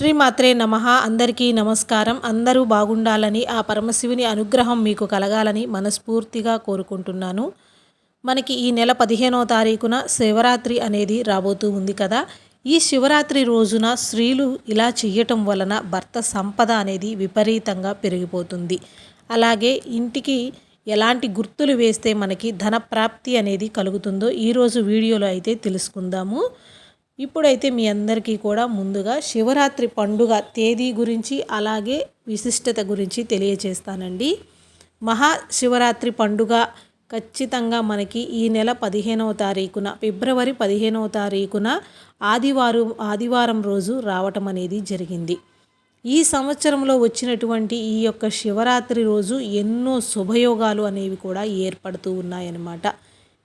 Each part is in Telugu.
శ్రీమాత్రే నమ. అందరికీ నమస్కారం. అందరూ బాగుండాలని ఆ పరమశివుని అనుగ్రహం మీకు కలగాలని మనస్ఫూర్తిగా కోరుకుంటున్నాను. మనకి ఈ నెల పదిహేనవ తారీఖున శివరాత్రి అనేది రాబోతూ ఉంది కదా. ఈ శివరాత్రి రోజున స్త్రీలు ఇలా చేయటం వలన భర్త సంపద అనేది విపరీతంగా పెరిగిపోతుంది. అలాగే ఇంటికి ఎలాంటి గుర్తులు వేస్తే మనకి ధన ప్రాప్తి అనేది కలుగుతుందో ఈరోజు వీడియోలో అయితే తెలుసుకుందాము. ఇప్పుడైతే మీ అందరికీ కూడా ముందుగా శివరాత్రి పండుగ తేదీ గురించి అలాగే విశిష్టత గురించి తెలియచేస్తానండి. మహాశివరాత్రి పండుగ ఖచ్చితంగా మనకి ఈ నెల పదిహేనవ తారీఖున ఫిబ్రవరి పదిహేనవ తారీఖున ఆదివారం ఆదివారం రోజు రావటం అనేది జరిగింది. ఈ సంవత్సరంలో వచ్చినటువంటి ఈ యొక్క శివరాత్రి రోజు ఎన్నో శుభయోగాలు అనేవి కూడా ఏర్పడుతూ ఉన్నాయన్నమాట.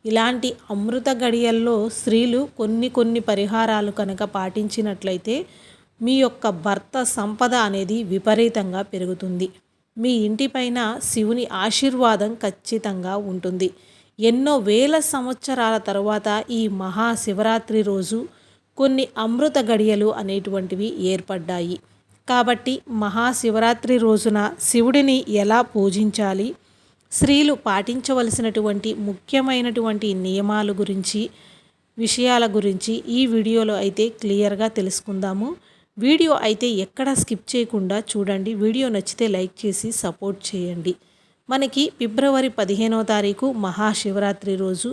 ఇలాంటి అమృత గడియల్లో స్త్రీలు కొన్ని కొన్ని పరిహారాలు కనుక పాటించినట్లయితే మీ యొక్క భర్త సంపద అనేది విపరీతంగా పెరుగుతుంది. మీ ఇంటిపైన శివుని ఆశీర్వాదం ఖచ్చితంగా ఉంటుంది. ఎన్నో వేల సంవత్సరాల తర్వాత ఈ మహాశివరాత్రి రోజు కొన్ని అమృత గడియలు అనేటువంటివి ఏర్పడ్డాయి. కాబట్టి మహాశివరాత్రి రోజున శివుడిని ఎలా పూజించాలి? స్త్రీలు పాటించవలసినటువంటి ముఖ్యమైనటువంటి నియమాల గురించి విషయాల గురించి ఈ వీడియోలో అయితే క్లియర్గా తెలుసుకుందాము. వీడియో అయితే ఎక్కడ స్కిప్ చేయకుండా చూడండి. వీడియో నచ్చితే లైక్ చేసి సపోర్ట్ చేయండి. మనకి ఫిబ్రవరి పదిహేనవ తారీఖు మహాశివరాత్రి రోజు.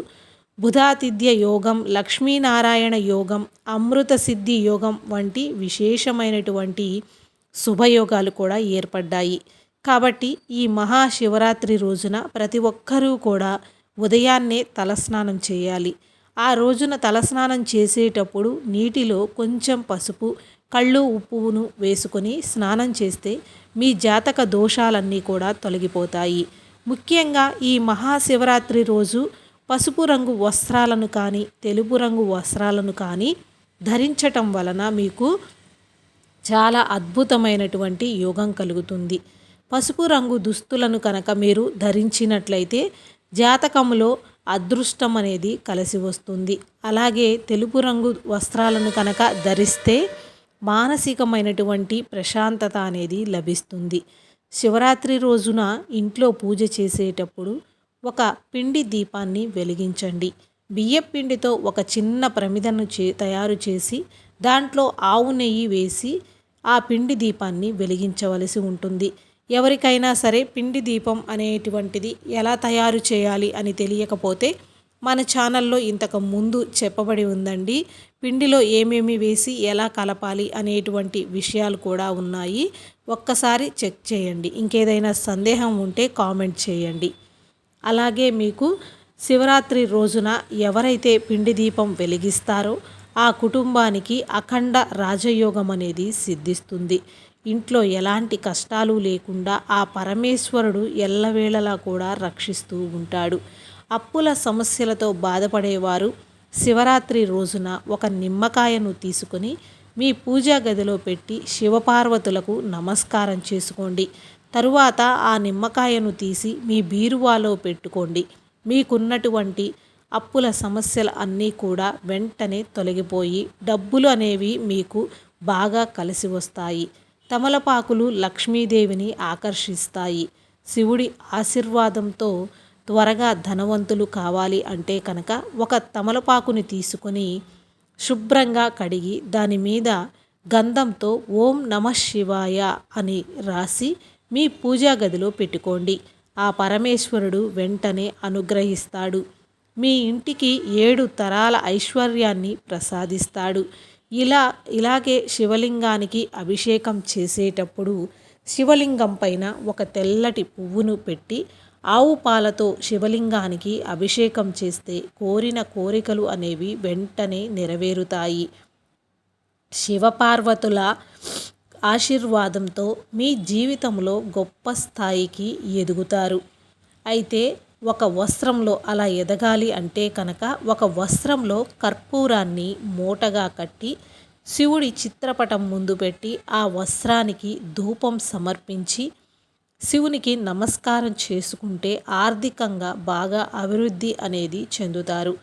బుధాతిథ్య యోగం లక్ష్మీనారాయణ యోగం అమృత సిద్ధి యోగం వంటి విశేషమైనటువంటి శుభయోగాలు కూడా ఏర్పడ్డాయి. కాబట్టి ఈ మహాశివరాత్రి రోజున ప్రతి ఒక్కరూ కూడా ఉదయాన్నే తలస్నానం చేయాలి. ఆ రోజున తలస్నానం చేసేటప్పుడు నీటిలో కొంచెం పసుపు కళ్ళు ఉప్పును వేసుకొని స్నానం చేస్తే మీ జాతక దోషాలన్నీ కూడా తొలగిపోతాయి. ముఖ్యంగా ఈ మహాశివరాత్రి రోజు పసుపు రంగు వస్త్రాలను కానీ తెలుపు రంగు వస్త్రాలను కానీ ధరించటం వలన మీకు చాలా అద్భుతమైనటువంటి యోగం కలుగుతుంది. పసుపు రంగు దుస్తులను కనుక మీరు ధరించినట్లయితే జాతకంలో అదృష్టం అనేది కలిసి వస్తుంది. అలాగే తెలుపు రంగు వస్త్రాలను కనుక ధరిస్తే మానసికమైనటువంటి ప్రశాంతత అనేది లభిస్తుంది. శివరాత్రి రోజున ఇంట్లో పూజ చేసేటప్పుడు ఒక పిండి దీపాన్ని వెలిగించండి. బియ్యపిండితో ఒక చిన్న ప్రమిదను చే తయారు చేసి దాంట్లో ఆవు నెయ్యి వేసి ఆ పిండి దీపాన్ని వెలిగించవలసి ఉంటుంది. ఎవరికైనా సరే పిండి దీపం అనేటువంటిది ఎలా తయారు చేయాలి అని తెలియకపోతే మన ఛానల్లో ఇంతకు ముందు చెప్పబడి ఉందండి. పిండిలో ఏమేమి వేసి ఎలా కలపాలి అనేటువంటి విషయాలు కూడా ఉన్నాయి. ఒక్కసారి చెక్ చేయండి. ఇంకేదైనా సందేహం ఉంటే కామెంట్ చేయండి. అలాగే మీకు శివరాత్రి రోజున ఎవరైతే పిండి దీపం వెలిగిస్తారో ఆ కుటుంబానికి అఖండ రాజయోగం అనేది సిద్ధిస్తుంది. ఇంట్లో ఎలాంటి కష్టాలు లేకుండా ఆ పరమేశ్వరుడు ఎల్లవేళలా కూడా రక్షిస్తూ ఉంటాడు. అప్పుల సమస్యలతో బాధపడేవారు శివరాత్రి రోజున ఒక నిమ్మకాయను తీసుకొని మీ పూజా గదిలో పెట్టి శివపార్వతులకు నమస్కారం చేసుకోండి. తరువాత ఆ నిమ్మకాయను తీసి మీ బీరువాలో పెట్టుకోండి. మీకున్నటువంటి అప్పుల సమస్యలు అన్నీ కూడా వెంటనే తొలగిపోయి డబ్బులు అనేవి మీకు బాగా కలిసి వస్తాయి. తమలపాకులు లక్ష్మీదేవిని ఆకర్షిస్తాయి. శివుడి ఆశీర్వాదంతో త్వరగా ధనవంతులు కావాలి అంటే కనుక ఒక తమలపాకుని తీసుకొని శుభ్రంగా కడిగి దాని మీద గంధంతో ఓం నమ శివాయ అని రాసి మీ పూజా గదిలో పెట్టుకోండి. ఆ పరమేశ్వరుడు వెంటనే అనుగ్రహిస్తాడు. మీ ఇంటికి ఏడు తరాల ఐశ్వర్యాన్ని ప్రసాదిస్తాడు. ఇలా ఇలాగే శివలింగానికి అభిషేకం చేసేటప్పుడు శివలింగం పైన ఒక తెల్లటి పువ్వును పెట్టి ఆవు పాలతో శివలింగానికి అభిషేకం చేస్తే కోరిన కోరికలు అనేవి వెంటనే నెరవేరుతాయి. శివపార్వతుల ఆశీర్వాదంతో మీ జీవితంలో గొప్ప స్థాయికి ఎదుగుతారు. అయితే ఒక వస్త్రంలో అలా ఎదగాలి అంటే కనుక ఒక వస్త్రంలో కర్పూరాన్ని మూటగా కట్టి శివుడి చిత్రపటం ముందు పెట్టి ఆ వస్త్రానికి ధూపం సమర్పించి శివునికి నమస్కారం చేసుకుంటే ఆర్థికంగా బాగా అభివృద్ధి అనేది చెందుతారు.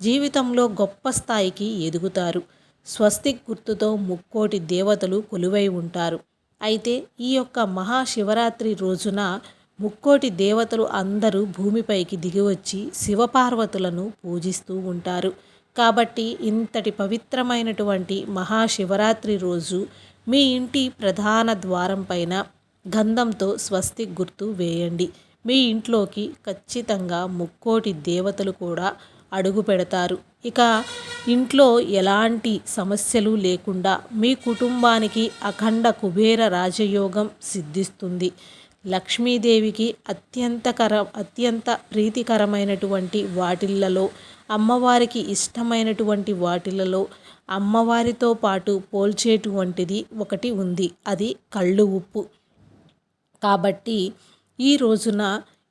జీవితంలో గొప్ప స్థాయికి ఎదుగుతారు. స్వస్తిక్ గుర్తుతో ముక్కోటి దేవతలు కొలువై ఉంటారు. అయితే ఈ యొక్క మహాశివరాత్రి రోజున ముక్కోటి దేవతలు అందరూ భూమిపైకి దిగివచ్చి శివపార్వతులను పూజిస్తూ ఉంటారు. కాబట్టి ఇంతటి పవిత్రమైనటువంటి మహాశివరాత్రి రోజు మీ ఇంటి ప్రధాన ద్వారం పైన గంధంతో స్వస్తి గుర్తు వేయండి. మీ ఇంట్లోకి ఖచ్చితంగా ముక్కోటి దేవతలు కూడా అడుగు పెడతారు. ఇక ఇంట్లో ఎలాంటి సమస్యలు లేకుండా మీ కుటుంబానికి అఖండ కుబేర రాజయోగం సిద్ధిస్తుంది. లక్ష్మీదేవికి అత్యంతకర అత్యంత ప్రీతికరమైనటువంటి వాటిలలో అమ్మవారికి ఇష్టమైనటువంటి వాటిలలో అమ్మవారితో పాటు పోల్చేటువంటిది ఒకటి ఉంది. అది కళ్ళు ఉప్పు. కాబట్టి ఈ రోజున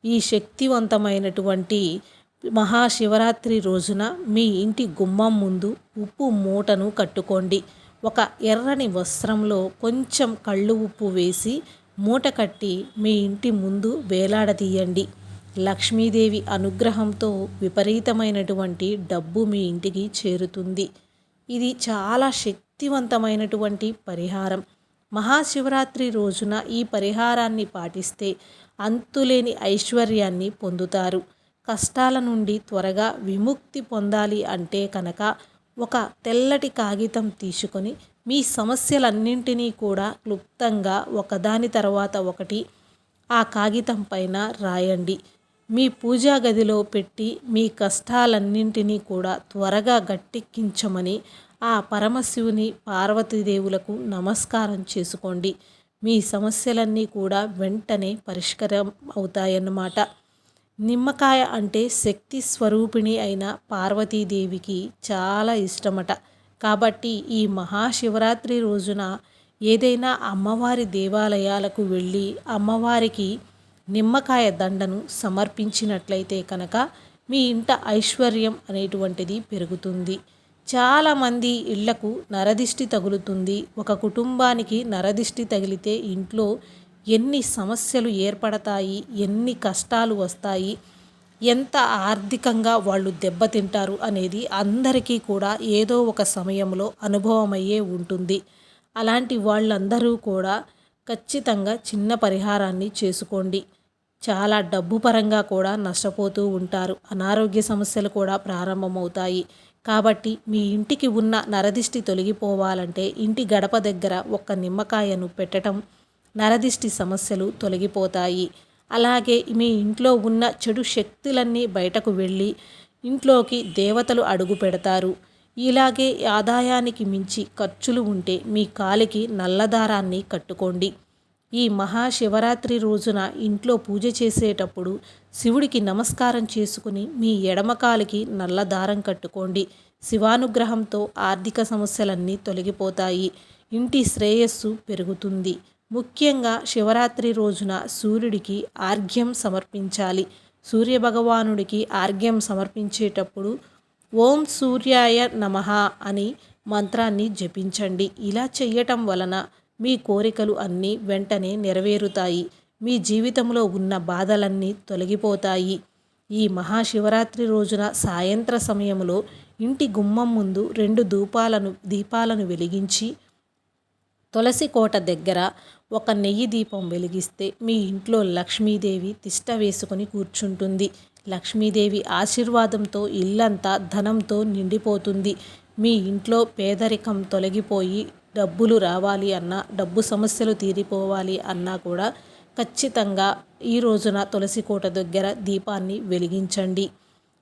ఈ శక్తివంతమైనటువంటి మహాశివరాత్రి రోజున మీ ఇంటి గుమ్మం ముందు ఉప్పు మూటను కట్టుకోండి. ఒక ఎర్రని వస్త్రంలో కొంచెం కళ్ళు ఉప్పు వేసి మూట కట్టి మీ ఇంటి ముందు వేలాడదీయండి లక్ష్మీదేవి అనుగ్రహంతో విపరీతమైనటువంటి డబ్బు మీ ఇంటికి చేరుతుంది. ఇది చాలా శక్తివంతమైనటువంటి పరిహారం. మహాశివరాత్రి రోజున ఈ పరిహారాన్ని పాటిస్తే అంతులేని ఐశ్వర్యాన్ని పొందుతారు. కష్టాల నుండి త్వరగా విముక్తి పొందాలి అంటే కనుక ఒక తెల్లటి కాగితం తీసుకొని మీ సమస్యలన్నింటినీ కూడా క్లుప్తంగా ఒకదాని తర్వాత ఒకటి ఆ కాగితం పైన రాయండి. మీ పూజా గదిలో పెట్టి మీ కష్టాలన్నింటినీ కూడా త్వరగా గట్టెక్కించమని ఆ పరమశివుని పార్వతీదేవులకు నమస్కారం చేసుకోండి. మీ సమస్యలన్నీ కూడా వెంటనే పరిష్కారం అవుతాయన్నమాట. నిమ్మకాయ అంటే శక్తి స్వరూపిణి అయిన పార్వతీదేవికి చాలా ఇష్టమట. కాబట్టి ఈ మహాశివరాత్రి రోజున ఏదైనా అమ్మవారి దేవాలయాలకు వెళ్ళి అమ్మవారికి నిమ్మకాయ దండను సమర్పించినట్లయితే కనుక మీ ఇంట ఐశ్వర్యం అనేటువంటిది పెరుగుతుంది. చాలామంది ఇళ్ళకు నరదిష్టి తగులుతుంది. ఒక కుటుంబానికి నరదిష్టి తగిలితే ఇంట్లో ఎన్ని సమస్యలు ఏర్పడతాయి ఎన్ని కష్టాలు వస్తాయి ఎంత ఆర్థికంగా వాళ్ళు దెబ్బతింటారు అనేది అందరికీ కూడా ఏదో ఒక సమయంలో అనుభవమయ్యే ఉంటుంది. అలాంటి వాళ్ళందరూ కూడా ఖచ్చితంగా చిన్న పరిహారాన్ని చేసుకోండి. చాలా డబ్బు పరంగా కూడా నష్టపోతూ ఉంటారు. అనారోగ్య సమస్యలు కూడా ప్రారంభమవుతాయి. కాబట్టి మీ ఇంటికి ఉన్న నరదిష్టి తొలగిపోవాలంటే ఇంటి గడప దగ్గర ఒక్క నిమ్మకాయను పెట్టడం నరదిష్టి సమస్యలు తొలగిపోతాయి. అలాగే మీ ఇంట్లో ఉన్న చెడు శక్తులన్నీ బయటకు వెళ్ళి ఇంట్లోకి దేవతలు అడుగు పెడతారు. ఇలాగే ఆదాయానికి మించి ఖర్చులు ఉంటే మీ కాలికి నల్లదారాన్ని కట్టుకోండి. ఈ మహాశివరాత్రి రోజున ఇంట్లో పూజ చేసేటప్పుడు శివుడికి నమస్కారం చేసుకుని మీ ఎడమకాలికి నల్ల దారం కట్టుకోండి. శివానుగ్రహంతో ఆర్థిక సమస్యలన్నీ తొలగిపోతాయి. ఇంటి శ్రేయస్సు పెరుగుతుంది. ముఖ్యంగా శివరాత్రి రోజున సూర్యుడికి ఆర్ఘ్యం సమర్పించాలి. సూర్యభగవానుడికి ఆర్ఘ్యం సమర్పించేటప్పుడు ఓం సూర్యాయ నమ అని మంత్రాన్ని జపించండి. ఇలా చేయటం వలన మీ కోరికలు అన్నీ వెంటనే నెరవేరుతాయి. మీ జీవితంలో ఉన్న బాధలన్నీ తొలగిపోతాయి. ఈ మహాశివరాత్రి రోజున సాయంత్ర సమయంలో ఇంటి గుమ్మం ముందు రెండు ధూపాలను దీపాలను వెలిగించి తులసి కోట దగ్గర ఒక నెయ్యి దీపం వెలిగిస్తే మీ ఇంట్లో లక్ష్మీదేవి తిష్ట వేసుకొని కూర్చుంటుంది. లక్ష్మీదేవి ఆశీర్వాదంతో ఇల్లంతా ధనంతో నిండిపోతుంది. మీ ఇంట్లో పేదరికం తొలగిపోయి డబ్బులు రావాలి అన్నా డబ్బు సమస్యలు తీరిపోవాలి అన్నా కూడా ఖచ్చితంగా ఈ రోజున తులసి కోట దగ్గర దీపాన్ని వెలిగించండి.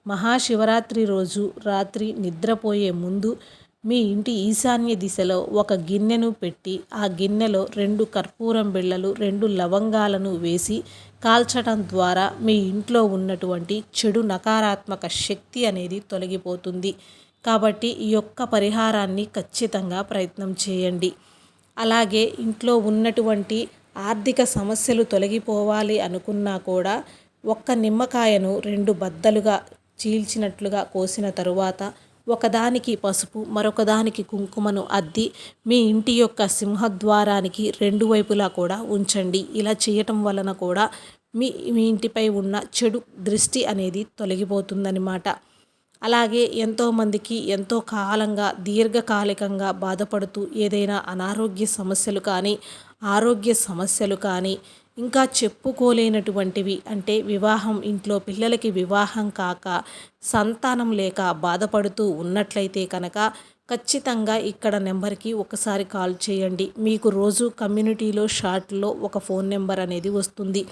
మహాశివరాత్రి రోజు రాత్రి నిద్రపోయే ముందు మీ ఇంటి ఈశాన్య దిశలో ఒక గిన్నెను పెట్టి ఆ గిన్నెలో రెండు కర్పూరం బిళ్ళలు రెండు లవంగాలను వేసి కాల్చడం ద్వారా మీ ఇంట్లో ఉన్నటువంటి చెడు నకారాత్మక శక్తి అనేది తొలగిపోతుంది. కాబట్టి ఈ యొక్క పరిహారాన్ని ఖచ్చితంగా ప్రయత్నం చేయండి. అలాగే ఇంట్లో ఉన్నటువంటి ఆర్థిక సమస్యలు తొలగిపోవాలి అనుకున్నా కూడా ఒక్క నిమ్మకాయను రెండు బద్దలుగా చీల్చినట్లుగా కోసిన తరువాత ఒకదానికి పసుపు మరొకదానికి కుంకుమను అద్ది మీ ఇంటి యొక్క సింహద్వారానికి రెండు వైపులా కూడా ఉంచండి. ఇలా చేయటం వలన కూడా మీ మీ ఇంటిపై ఉన్న చెడు దృష్టి అనేది తొలగిపోతుందన్నమాట. అలాగే ఎంతోమందికి ఎంతో కాలంగా దీర్ఘకాలికంగా బాధపడుతూ ఏదైనా అనారోగ్య సమస్యలు కానీ ఆరోగ్య సమస్యలు కానీ ఇంకా చెప్పుకోలేనటువంటివి. అంటే వివాహం ఇంట్లో పిల్లలకి వివాహం కాక సంతానం లేక బాధపడుతూ ఉన్నట్లయితే కనుక ఖచ్చితంగా ఇక్కడ నెంబర్కి ఒకసారి కాల్ చేయండి. మీకు రోజు కమ్యూనిటీలో షార్ట్లో ఒక ఫోన్ నెంబర్ అనేది వస్తుంది.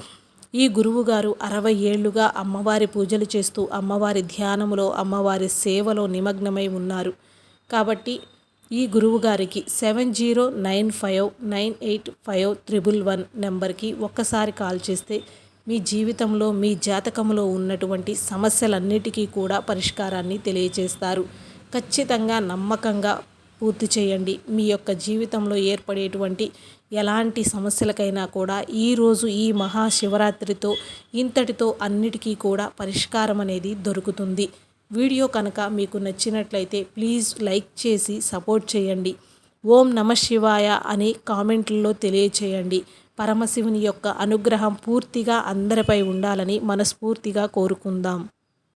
ఈ గురువు గారు అరవై ఏళ్ళుగా అమ్మవారి పూజలు చేస్తూ అమ్మవారి ధ్యానములో అమ్మవారి సేవలో నిమగ్నమై ఉన్నారు. కాబట్టి ఈ గురువుగారికి seven zero nine five nine eight five triple one నెంబర్కి ఒక్కసారి కాల్ చేస్తే మీ జీవితంలో మీ జాతకంలో ఉన్నటువంటి సమస్యలన్నిటికీ కూడా పరిష్కారాన్ని తెలియజేస్తారు ఖచ్చితంగా నమ్మకంగా పూర్తి చేయండి. మీ యొక్క జీవితంలో ఏర్పడేటువంటి ఎలాంటి సమస్యలకైనా కూడా ఈరోజు ఈ మహాశివరాత్రితో ఇంతటితో అన్నిటికీ కూడా పరిష్కారం అనేది దొరుకుతుంది. వీడియో కనుక మీకు నచ్చినట్లయితే ప్లీజ్ లైక్ చేసి సపోర్ట్ చేయండి. ఓం నమ శివాయ అని కామెంట్లలో తెలియచేయండి. పరమశివుని యొక్క అనుగ్రహం పూర్తిగా అందరిపై ఉండాలని మనస్ఫూర్తిగా కోరుకుందాం.